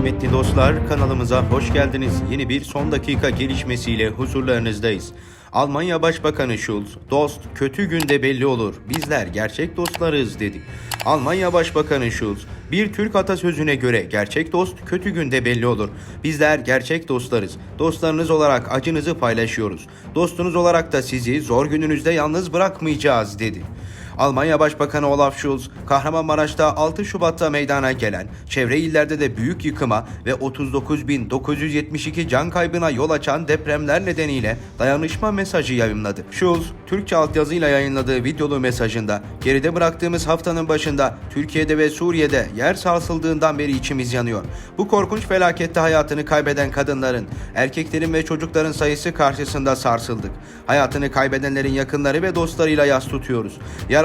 Kıymetli dostlar kanalımıza hoş geldiniz. Yeni bir son dakika gelişmesiyle huzurlarınızdayız. Almanya Başbakanı Schulz, dost kötü günde belli olur, bizler gerçek dostlarız dedi. Almanya Başbakanı Schulz, bir Türk atasözüne göre gerçek dost kötü günde belli olur. Bizler gerçek dostlarız. Dostlarınız olarak acınızı paylaşıyoruz. Dostunuz olarak da sizi zor gününüzde yalnız bırakmayacağız dedi. Almanya Başbakanı Olaf Scholz, Kahramanmaraş'ta 6 Şubat'ta meydana gelen çevre illerde de büyük yıkıma ve 39.972 can kaybına yol açan depremler nedeniyle dayanışma mesajı yayınladı. Scholz, Türkçe altyazıyla yayınladığı videolu mesajında geride bıraktığımız haftanın başında Türkiye'de ve Suriye'de yer sarsıldığından beri içimiz yanıyor. Bu korkunç felakette hayatını kaybeden kadınların, erkeklerin ve çocukların sayısı karşısında sarsıldık. Hayatını kaybedenlerin yakınları ve dostlarıyla yas tutuyoruz.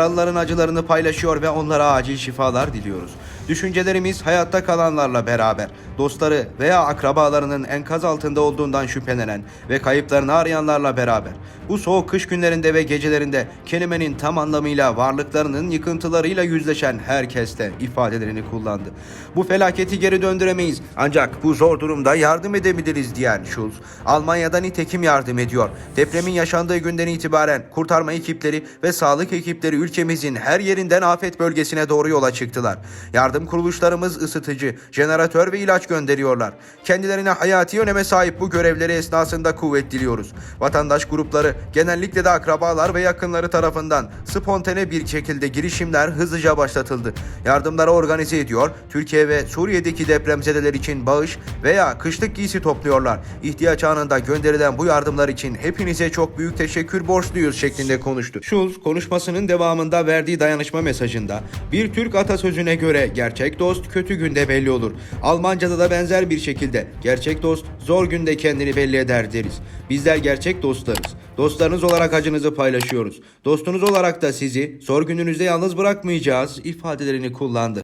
Yaralıların acılarını paylaşıyor ve onlara acil şifalar diliyoruz. Düşüncelerimiz hayatta kalanlarla beraber, dostları veya akrabalarının enkaz altında olduğundan şüphelenen ve kayıplarını arayanlarla beraber. Bu soğuk kış günlerinde ve gecelerinde kelimenin tam anlamıyla varlıklarının yıkıntılarıyla yüzleşen herkeste ifadelerini kullandı. Bu felaketi geri döndüremeyiz ancak bu zor durumda yardım edebiliriz diyen Schulz, Almanya'da nitekim yardım ediyor. Depremin yaşandığı günden itibaren kurtarma ekipleri ve sağlık ekipleri ülkemizin her yerinden afet bölgesine doğru yola çıktılar. Yardım kuruluşlarımız ısıtıcı, jeneratör ve ilaç gönderiyorlar. Kendilerine hayati öneme sahip bu görevleri esnasında kuvvet diliyoruz. Vatandaş grupları, genellikle de akrabalar ve yakınları tarafından spontane bir şekilde girişimler hızlıca başlatıldı. Yardımları organize ediyor, Türkiye ve Suriye'deki depremzedeler için bağış veya kışlık giysi topluyorlar. İhtiyaç anında gönderilen bu yardımlar için hepinize çok büyük teşekkür borçluyuz şeklinde konuştu. Schulz konuşmasının devamında verdiği dayanışma mesajında bir Türk atasözüne göre gerçek dost kötü günde belli olur. Almanca'da da benzer bir şekilde gerçek dost zor günde kendini belli eder deriz. Bizler gerçek dostlarız. Dostlarınız olarak acınızı paylaşıyoruz. Dostunuz olarak da sizi zor gününüzde yalnız bırakmayacağız ifadelerini kullandı.